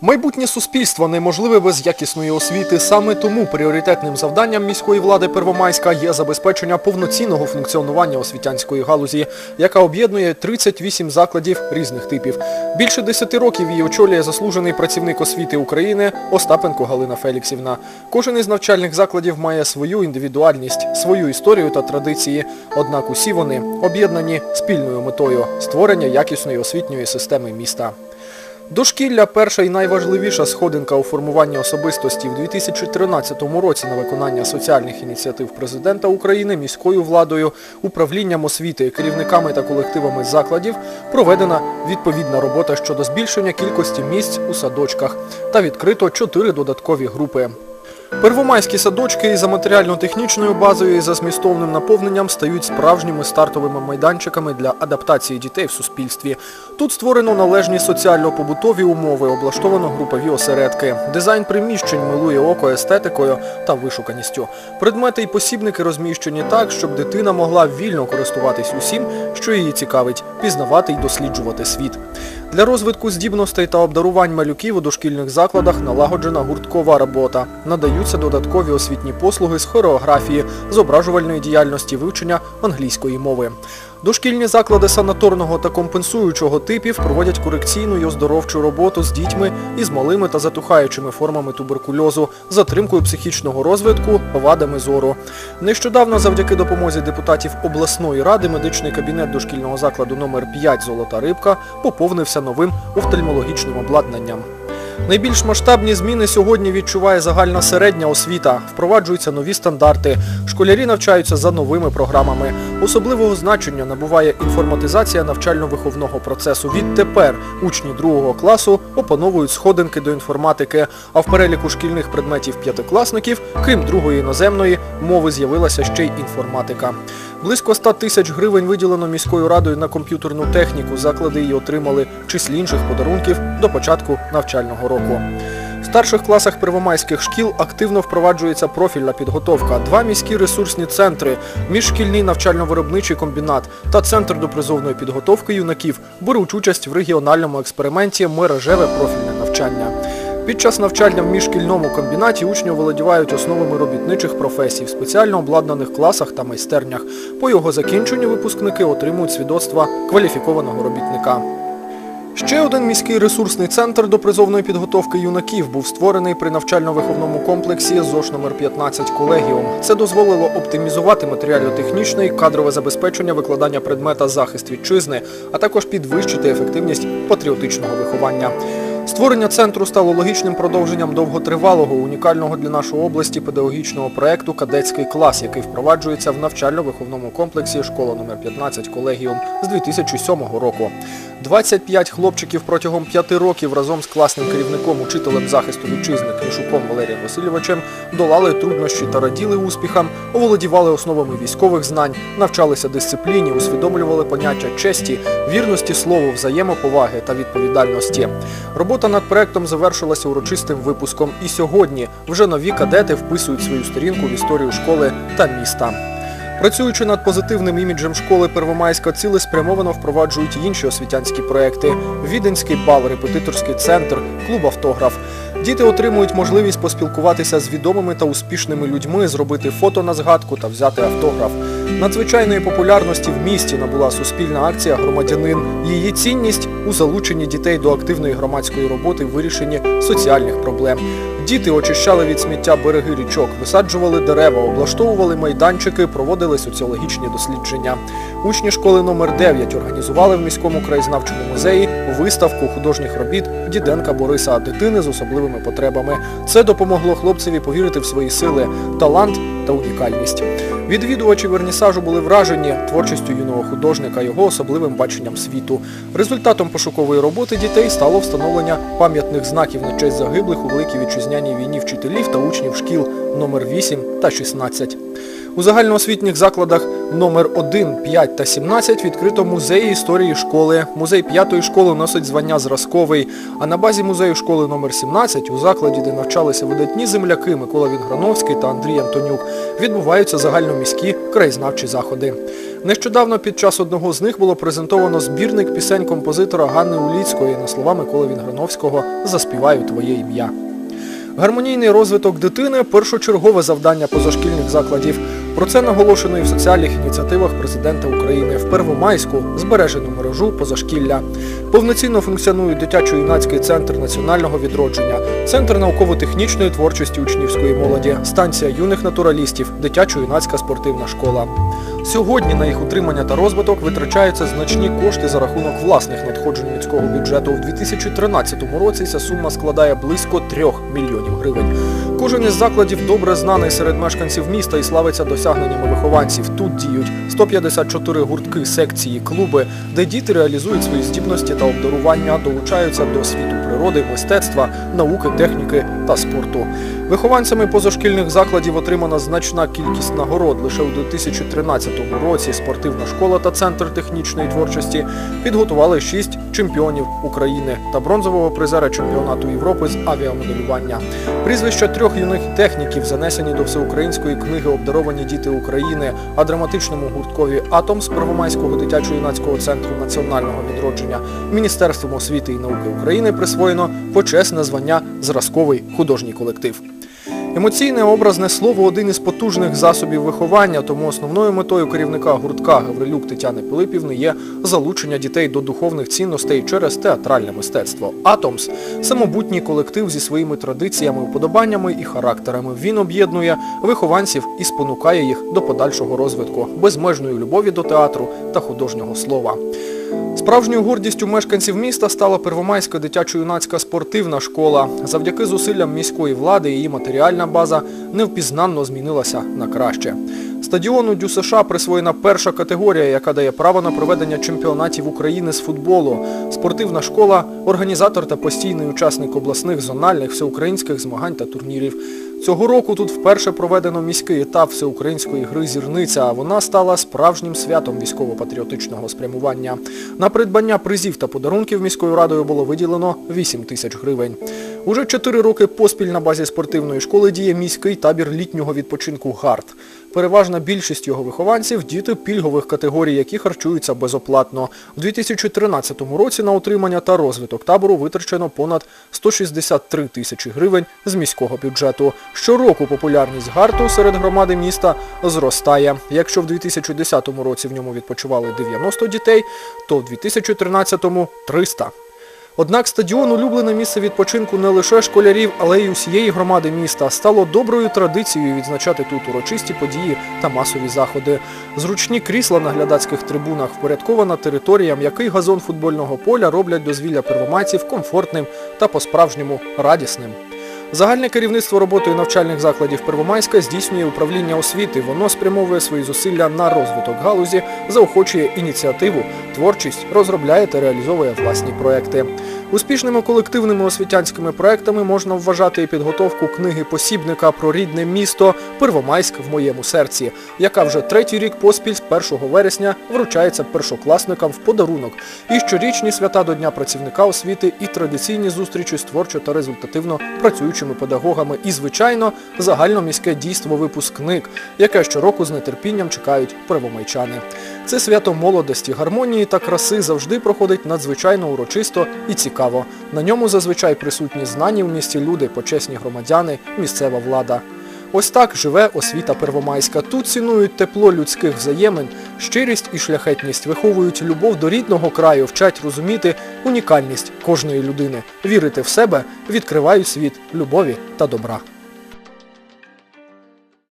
Майбутнє суспільство неможливе без якісної освіти. Саме тому пріоритетним завданням міської влади Первомайська є забезпечення повноцінного функціонування освітянської галузі, яка об'єднує 38 закладів різних типів. Більше 10 років її очолює заслужений працівник освіти України Остапенко Галина Феліксівна. Кожен із навчальних закладів має свою індивідуальність, свою історію та традиції. Однак усі вони об'єднані спільною метою створення якісної освітньої системи міста. Дошкілля – перша і найважливіша сходинка у формуванні особистості. В 2013 році на виконання соціальних ініціатив президента України міською владою, управлінням освіти, керівниками та колективами закладів проведена відповідна робота щодо збільшення кількості місць у садочках та відкрито чотири додаткові групи. Первомайські садочки і за матеріально-технічною базою і за змістовним наповненням стають справжніми стартовими майданчиками для адаптації дітей в суспільстві. Тут створено належні соціально-побутові умови, облаштовано групові осередки. Дизайн приміщень милує око естетикою та вишуканістю. Предмети і посібники розміщені так, щоб дитина могла вільно користуватись усім, що її цікавить, пізнавати й досліджувати світ. Для розвитку здібностей та обдарувань малюків у дошкільних закладах налагоджена гурткова робота. Надаються додаткові освітні послуги з хореографії, зображувальної діяльності, вивчення англійської мови. Дошкільні заклади санаторного та компенсуючого типів проводять корекційну й оздоровчу роботу з дітьми із малими та затухаючими формами туберкульозу, затримкою психічного розвитку, вадами зору. Нещодавно завдяки допомозі депутатів обласної ради медичний кабінет дошкільного закладу номер 5 Золота рибка поповнився новим офтальмологічним обладнанням. Найбільш масштабні зміни сьогодні відчуває загальна середня освіта. Впроваджуються нові стандарти. Школярі навчаються за новими програмами. Особливого значення набуває інформатизація навчально-виховного процесу. Відтепер учні другого класу опановують сходинки до інформатики, а в переліку шкільних предметів п'ятикласників, крім другої іноземної, мови з'явилася ще й інформатика. Близько 100 тисяч гривень виділено міською радою на комп'ютерну техніку. Заклади її отримали в числі інших подарунків до початку навчального року. В старших класах первомайських шкіл активно впроваджується профільна підготовка. Два міські ресурсні центри, міжшкільний навчально-виробничий комбінат та центр допризовної підготовки юнаків беруть участь в регіональному експерименті мережеве профільне навчання. Під час навчання в міжшкільному комбінаті учні оволодівають основами робітничих професій в спеціально обладнаних класах та майстернях. По його закінченню випускники отримують свідоцтва кваліфікованого робітника. Ще один міський ресурсний центр допризовної підготовки юнаків був створений при навчально-виховному комплексі ЗОШ номер 15 колегіум. Це дозволило оптимізувати матеріально-технічне і кадрове забезпечення викладання предмета захист вітчизни, а також підвищити ефективність патріотичного виховання. Створення центру стало логічним продовженням довготривалого, унікального для нашої області педагогічного проєкту «Кадетський клас», який впроваджується в навчально-виховному комплексі школа номер 15 колегіум з 2007 року. 25 хлопчиків протягом 5 років разом з класним керівником, учителем захисту вітчизни Книшуком Валерієм Васильовичем долали труднощі та раділи успіхам, оволодівали основами військових знань, навчалися дисципліні, усвідомлювали поняття честі, вірності слову, взаємоповаги та відповідальності. Робота над проектом завершилася урочистим випуском, і сьогодні вже нові кадети вписують свою сторінку в історію школи та міста. Працюючи над позитивним іміджем школи Первомайська, цілеспрямовано впроваджують інші освітянські проекти. Віденський бал, репетиторський центр, клуб автограф. Діти отримують можливість поспілкуватися з відомими та успішними людьми, зробити фото на згадку та взяти автограф. Надзвичайної популярності в місті набула суспільна акція Громадянин. Її цінність у залученні дітей до активної громадської роботи в вирішенні соціальних проблем. Діти очищали від сміття береги річок, висаджували дерева, облаштовували майданчики, проводили соціологічні дослідження. Учні школи номер 9 організували в міському краєзнавчому музеї виставку художніх робіт Діденка Бориса дитини з особливими потребами. Це допомогло хлопцеві повірити в свої сили, талант та унікальність. Відвідувачі вернісажу були вражені творчістю юного художника, його особливим баченням світу. Результатом пошукової роботи дітей стало встановлення пам'ятних знаків на честь загиблих у Великій Вітчизняній війні вчителів та учнів шкіл номер 8 та 16. У загальноосвітніх закладах номер 1, 5 та 17 відкрито музеї історії школи. Музей 5 школи носить звання зразковий. А на базі музею школи номер 17 у закладі, де навчалися видатні земляки Микола Вінграновський та Андрій Антонюк, відбуваються загальноміські краєзнавчі заходи. Нещодавно під час одного з них було презентовано збірник пісень композитора Ганни Уліцької на слова Миколи Вінграновського «Заспіваю твоє ім'я». Гармонійний розвиток дитини першочергове завдання позашкільних закладів. Про це наголошено і в соціальних ініціативах президента України. В Первомайську збережену мережу позашкілля. Повноцінно функціонує дитячо-юнацький центр національного відродження, центр науково-технічної творчості учнівської молоді, станція юних натуралістів, дитячо-юнацька спортивна школа. Сьогодні на їх утримання та розвиток витрачаються значні кошти за рахунок власних надходжень міського бюджету. У 2013 році ця сума складає близько 3 мільйонів гривень. Кожен із закладів добре знаний серед мешканців міста і славиться досягненнями вихованців. Тут діють 154 гуртки, секції, клуби, де діти реалізують свої здібності та обдарування, долучаються до світу природи, мистецтва, науки, техніки та спорту. Вихованцями позашкільних закладів отримана значна кількість нагород. Лише у 2013 році спортивна школа та центр технічної творчості підготували шість чемпіонів України та бронзового призера чемпіонату Європи з авіамоделювання. Прізвища трьох юних техніків занесені до всеукраїнської книги Обдаровані діти України, а драматичному гурткові Атом з Первомайського дитячо-юнацького центру національного відродження Міністерством освіти і науки України присвоєно почесне звання Зразковий художній колектив. Емоційне образне слово один із потужних засобів виховання, тому основною метою керівника гуртка Гаврилюк Тетяни Пилипівни є залучення дітей до духовних цінностей через театральне мистецтво. Атомс самобутній колектив зі своїми традиціями, уподобаннями і характерами. Він об'єднує вихованців і спонукає їх до подальшого розвитку, безмежної любові до театру та художнього слова. Справжньою гордістю мешканців міста стала Первомайська дитячо-юнацька спортивна школа. Завдяки зусиллям міської влади її матеріальна база невпізнанно змінилася на краще. Стадіону Дю США присвоєна перша категорія, яка дає право на проведення чемпіонатів України з футболу. Спортивна школа – організатор та постійний учасник обласних, зональних, всеукраїнських змагань та турнірів. Цього року тут вперше проведено міський етап всеукраїнської гри «Зірниця», а вона стала справжнім святом військово-патріотичного спрямування. На придбання призів та подарунків міською радою було виділено 8 тисяч гривень. Уже чотири роки поспіль на базі спортивної школи діє міський табір літнього відпочинку «Гард». Переважна більшість його вихованців – діти пільгових категорій, які харчуються безоплатно. У 2013 році на утримання та розвиток табору витрачено понад 163 тисячі гривень з міського бюджету. Щороку популярність гарту серед громади міста зростає. Якщо в 2010 році в ньому відпочивали 90 дітей, то в 2013 – 300. Однак стадіон улюблене місце відпочинку не лише школярів, але й усієї громади міста. Стало доброю традицією відзначати тут урочисті події та масові заходи. Зручні крісла на глядацьких трибунах, впорядкована територія, м'який газон футбольного поля роблять дозвілля первомайців комфортним та по-справжньому радісним. Загальне керівництво роботою навчальних закладів Первомайська здійснює управління освіти. Воно спрямовує свої зусилля на розвиток галузі, заохочує ініціативу, творчість, розробляє та реалізовує власні проекти. Успішними колективними освітянськими проектами можна вважати і підготовку книги посібника про рідне місто Первомайськ в моєму серці, яка вже третій рік поспіль з 1 вересня вручається першокласникам в подарунок. І щорічні свята до Дня працівника освіти і традиційні зустрічі з творчо та результативно працюючими педагогами. І, звичайно, загальноміське дійство випускник, яке щороку з нетерпінням чекають первомайчани. Це свято молодості, гармонії та краси завжди проходить надзвичайно урочисто і цікаво. На ньому зазвичай присутні знані в місті люди, почесні громадяни, місцева влада. Ось так живе освіта Первомайська. Тут цінують тепло людських взаємин, щирість і шляхетність, виховують любов до рідного краю, вчать розуміти унікальність кожної людини, вірити в себе, відкривають світ любові та добра.